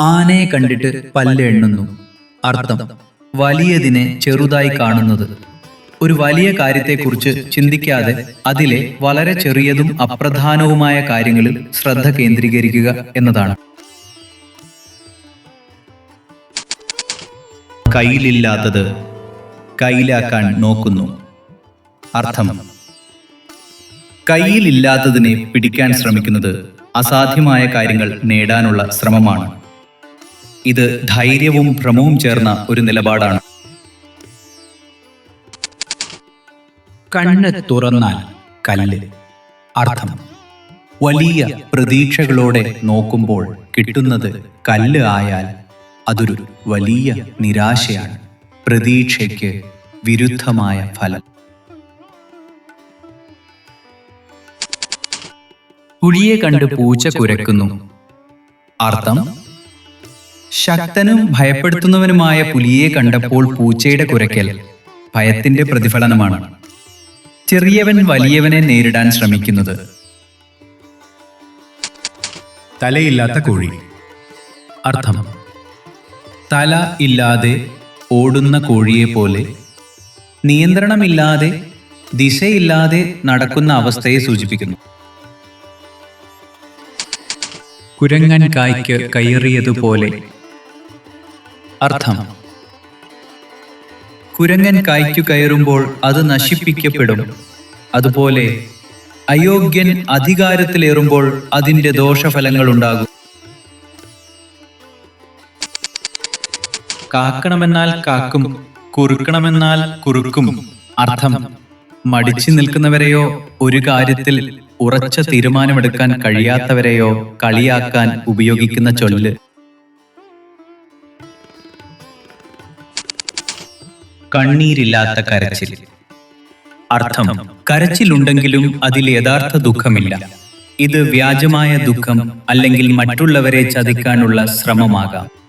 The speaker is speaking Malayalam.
ആനയെ കണ്ടിട്ട് പല്ല് എണ്ണുന്നു. അർത്ഥം വലിയതിനെ ചെറുതായി കാണുന്നത്. ഒരു വലിയ കാര്യത്തെക്കുറിച്ച് ചിന്തിക്കാതെ അതിലെ വളരെ ചെറിയതും അപ്രധാനവുമായ കാര്യങ്ങളിൽ ശ്രദ്ധ കേന്ദ്രീകരിക്കുക എന്നതാണ്. കയ്യിലില്ലാത്തത് കയ്യിലാക്കാൻ നോക്കുന്നു. അർത്ഥം കയ്യിലില്ലാത്തതിനെ പിടിക്കാൻ ശ്രമിക്കുന്നത് അസാധ്യമായ കാര്യങ്ങൾ നേടാനുള്ള ശ്രമമാണ്. ഇത് ധൈര്യവും ഭ്രമവും ചേർന്ന ഒരു നിലപാടാണ്. കണ്ണ് തുറന്നാൽ കല്ല്. അർത്ഥം വലിയ പ്രതീക്ഷകളോടെ നോക്കുമ്പോൾ കിട്ടുന്നത് കല്ല് ആയാൽ അതൊരു വലിയ നിരാശയാണ്. പ്രതീക്ഷയ്ക്ക് വിരുദ്ധമായ ഫലം. പുലിയെ കണ്ട് പൂച്ച കുരക്കുന്നു. അർത്ഥം ശക്തനും ഭയപ്പെടുത്തുന്നവനുമായ പുലിയെ കണ്ടപ്പോൾ പൂച്ചയുടെ കുരയ്ക്കൽ ഭയത്തിന്റെ പ്രതിഫലനമാണ്. ചെറിയവൻ വലിയവനെ നേരിടാൻ ശ്രമിക്കുന്നത്. തലയില്ലാത്ത കോഴി. അർത്ഥം തല ഇല്ലാതെ ഓടുന്ന കോഴിയെ പോലെ നിയന്ത്രണമില്ലാതെ ദിശയില്ലാതെ നടക്കുന്ന അവസ്ഥയെ സൂചിപ്പിക്കുന്നു. കുരങ്ങൻ കായ്ക്ക് കയറിയതുപോലെ അർത്ഥം. കുരങ്ങൻ കായ്ക്കു കയറുമ്പോൾ അത് നശിപ്പിക്കപ്പെടും. അതുപോലെ അയോഗ്യൻ അധികാരത്തിലേറുമ്പോൾ അതിന്റെ ദോഷഫലങ്ങൾ ഉണ്ടാകും കാക്കണമെന്നാൽ കാക്കും കുറുക്കണമെന്നാൽ കുറുക്കും. അർത്ഥം. മടിച്ചു നിൽക്കുന്നവരെയോ ഒരു കാര്യത്തിൽ ഉറച്ച തീരുമാനമെടുക്കാൻ കഴിയാത്തവരെയോ കളിയാക്കാൻ ഉപയോഗിക്കുന്ന ചൊല്ല്. കണ്ണീരില്ലാത്ത കരച്ചിൽ. അർത്ഥം കരച്ചിലുണ്ടെങ്കിലും അതിൽ യഥാർത്ഥ ദുഃഖമില്ല. ഇത് വ്യാജമായ ദുഃഖം അല്ലെങ്കിൽ മറ്റുള്ളവരെ ചതിക്കാനുള്ള ശ്രമമാകാം.